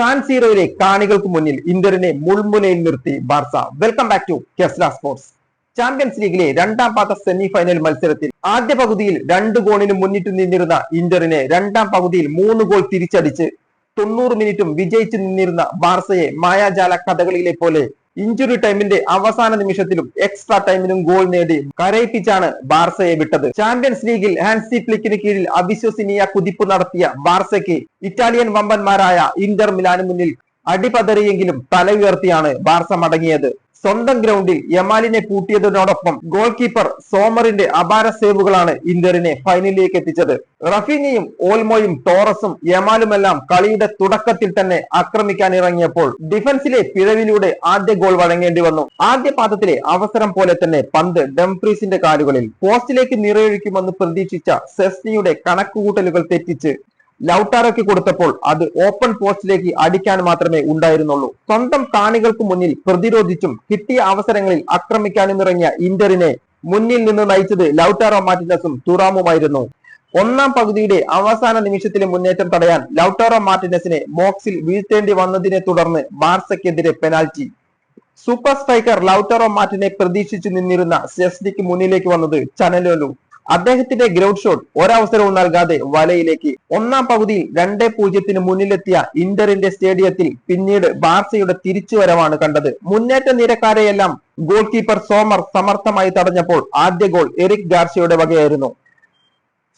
സാൻസീറോയിലെ കാണികൾക്ക് മുന്നിൽ ഇന്ററിനെ മുൾമുനയിൽ നിർത്തി Barca. Welcome back to കെസ്ല sports champions ലീഗിലെ രണ്ടാം പാദ സെമി ഫൈനൽ മത്സരത്തിൽ ആദ്യ പകുതിയിൽ രണ്ട് ഗോളിന് മുന്നിട്ട് നിന്നിരുന്ന ഇന്ററിനെ രണ്ടാം പകുതിയിൽ മൂന്ന് ഗോൾ തിരിച്ചടിച്ച് തൊണ്ണൂറ് മിനിറ്റും വിജയിച്ചു നിന്നിരുന്ന ബാർസയെ മായാജാല കഥകളിലെ പോലെ ഇഞ്ചുറി ടൈമിന്റെ അവസാന നിമിഷത്തിലും എക്സ്ട്രാ ടൈമിലും ഗോൾ നേടി കരയിപ്പിച്ചാണ് ബാർസയെ വിട്ടത്. ചാമ്പ്യൻസ് ലീഗിൽ ഹാൻസി ഫ്ലിക്കിന് കീഴിൽ അവിശ്വസനീയ കുതിപ്പ് നടത്തിയ ബാർസയ്ക്ക് ഇറ്റാലിയൻ വമ്പന്മാരായ ഇന്റർ മിലാനു മുന്നിൽ അടിപതറിയെങ്കിലും തല ഉയർത്തിയാണ് ബാർസ മടങ്ങിയത്. സ്വന്തം ഗ്രൗണ്ടിൽ യമാലിനെ പൂട്ടിയതിനോടൊപ്പം ഗോൾ കീപ്പർ സോമറിന്റെ അപാര സേവുകളാണ് ഇന്ത്യറിനെ ഫൈനലിലേക്ക് എത്തിച്ചത്. റഫീനിയും ഓൽമോയും ടോറസും യമാലുമെല്ലാം കളിയുടെ തുടക്കത്തിൽ തന്നെ ആക്രമിക്കാൻ ഇറങ്ങിയപ്പോൾ ഡിഫൻസിലെ പിഴവിലൂടെ ആദ്യ ഗോൾ വഴങ്ങേണ്ടി വന്നു. ആദ്യ പാദത്തിലെ അവസരം പോലെ തന്നെ പന്ത് ഡംഫ്രീസിന്റെ കാലുകളിൽ. പോസ്റ്റിലേക്ക് നിറയൊഴിക്കുമെന്ന് പ്രതീക്ഷിച്ച സെസ്നിയുടെ കണക്കുകൂട്ടലുകൾ തെറ്റിച്ച് ലൗട്ടാറോക്ക് കൊടുത്തപ്പോൾ അത് ഓപ്പൺ പോസ്റ്റിലേക്ക് അടിക്കാൻ മാത്രമേ ഉണ്ടായിരുന്നുള്ളൂ. സ്വന്തം കാണികൾക്ക് മുന്നിൽ പ്രതിരോധിച്ചും കിട്ടിയ അവസരങ്ങളിൽ ആക്രമിക്കാനും ഇറങ്ങിയ ഇന്ററിനെ മുന്നിൽ നിന്ന് നയിച്ചത് ലൗട്ടാറോ മാർട്ടിനസും തുറാമുമായിരുന്നു. ഒന്നാം പകുതിയുടെ അവസാന നിമിഷത്തിലെ മുന്നേറ്റം തടയാൻ ലൗട്ടാറോ മാർട്ടിനസിനെ ബോക്സിൽ വീഴ്ത്തേണ്ടി വന്നതിനെ തുടർന്ന് ബാർസയ്ക്കെതിരെ പെനാൽറ്റി. സൂപ്പർ സ്ട്രൈക്കർ ലൗട്ടറോ മാർട്ടിനെ പ്രതീക്ഷിച്ചു നിന്നിരുന്ന സെസ്നിക്ക് മുന്നിലേക്ക് വന്നത് ചനലോലു. അദ്ദേഹത്തിന്റെ ഗ്രൗണ്ട് ഷോട്ട് ഒരവസരവും നൽകാതെ വലയിലേക്ക് ഒന്നാം പകുതിയിൽ രണ്ടേ പൂജ്യത്തിന് മുന്നിലെത്തിയ ഇന്ററിന്റെ സ്റ്റേഡിയത്തിൽ പിന്നീട് ബാർസയുടെ തിരിച്ചുവരവാണ് കണ്ടത്. മുന്നേറ്റ നിരക്കാരെയെല്ലാം ഗോൾ കീപ്പർ സോമർ സമർത്ഥമായി തടഞ്ഞപ്പോൾ ആദ്യ ഗോൾ എറിക് ഗാർസിയുടെ വകയായിരുന്നു.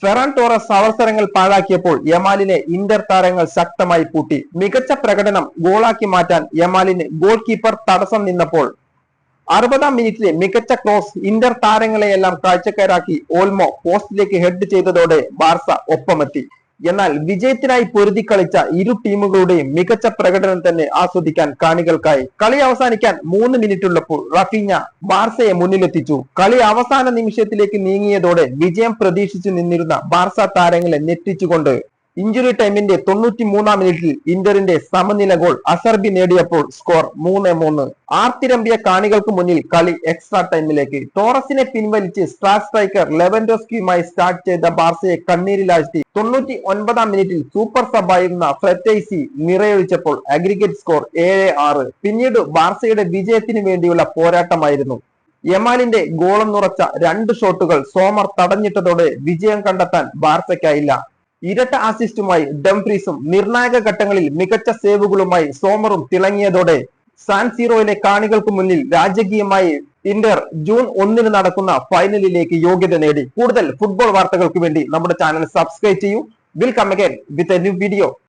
ഫെറാൻ ടോറസ് അവസരങ്ങൾ പാഴാക്കിയപ്പോൾ യമാലിനെ ഇന്റർ താരങ്ങൾ ശക്തമായി പൂട്ടി. മികച്ച പ്രകടനം ഗോളാക്കി മാറ്റാൻ യമാലിന് ഗോൾ കീപ്പർ തടസ്സം നിന്നപ്പോൾ അറുപതാം മിനിറ്റിലെ മികച്ച ക്രോസ് ഇന്റർ താരങ്ങളെയെല്ലാം കാഴ്ചക്കാരാക്കി ഓൾമോ പോസ്റ്റിലേക്ക് ഹെഡ് ചെയ്തതോടെ ബാർസ ഒപ്പമെത്തി. എന്നാൽ വിജയത്തിനായി പൊരുതി കളിച്ച ഇരു ടീമുകളുടെയും മികച്ച പ്രകടനം തന്നെ ആസ്വദിക്കാൻ കാണികൾക്കായി കളി അവസാനിക്കാൻ മൂന്ന് മിനിറ്റ് ഉള്ളപ്പോൾ റഫീഞ്ഞ ബാർസയെ മുന്നിലെത്തിച്ചു. കളി അവസാന നിമിഷത്തിലേക്ക് നീങ്ങിയതോടെ വിജയം പ്രതീക്ഷിച്ചു നിന്നിരുന്ന ബാർസ താരങ്ങളെ ഞെട്ടിച്ചുകൊണ്ട് ഇഞ്ചുറി ടൈമിന്റെ തൊണ്ണൂറ്റി മൂന്നാം മിനിറ്റിൽ ഇന്ററിന്റെ സമനില ഗോൾ അസർബി നേടിയപ്പോൾ സ്കോർ മൂന്ന് മൂന്ന്. ആർത്തിരമ്പിയ കാണികൾക്ക് മുന്നിൽ കളി എക്സ്ട്രാ ടൈമിലേക്ക് ടോറസിനെ പിൻവലിച്ച് സ്റ്റാർ സ്ട്രൈക്കർ ലെവൻഡോസ്കിയുമായി സ്റ്റാർട്ട് ചെയ്ത ബാർസയെ കണ്ണീരിലാഴ്ത്തി. തൊണ്ണൂറ്റി ഒൻപതാം മിനിറ്റിൽ സൂപ്പർ സബായിരുന്ന ഫ്രറ്റൈസി നിറയൊഴിച്ചപ്പോൾ അഗ്രിഗേറ്റ് സ്കോർ ഏഴ് ആറ്. പിന്നീട് ബാർസയുടെ വിജയത്തിന് വേണ്ടിയുള്ള പോരാട്ടമായിരുന്നു. യമാലിന്റെ ഗോളം നിറച്ച രണ്ട് ഷോട്ടുകൾ സോമർ തടഞ്ഞിട്ടതോടെ വിജയം കണ്ടെത്താൻ ബാർസയ്ക്കായില്ല. ഇരട്ട അസിസ്റ്റുമായി ഡംഫ്രീസും നിർണായക ഘട്ടങ്ങളിൽ മികച്ച സേവുകളുമായി സോമറും തിളങ്ങിയതോടെ സാൻ സീറോയിലെ കാണികൾക്ക് മുന്നിൽ രാജകീയമായി ഇന്റർ ജൂൺ ഒന്നിന് നടക്കുന്ന ഫൈനലിലേക്ക് യോഗ്യത നേടി. കൂടുതൽ ഫുട്ബോൾ വാർത്തകൾക്ക് വേണ്ടി നമ്മുടെ ചാനൽ സബ്സ്ക്രൈബ് ചെയ്യൂ. Will come again with a new video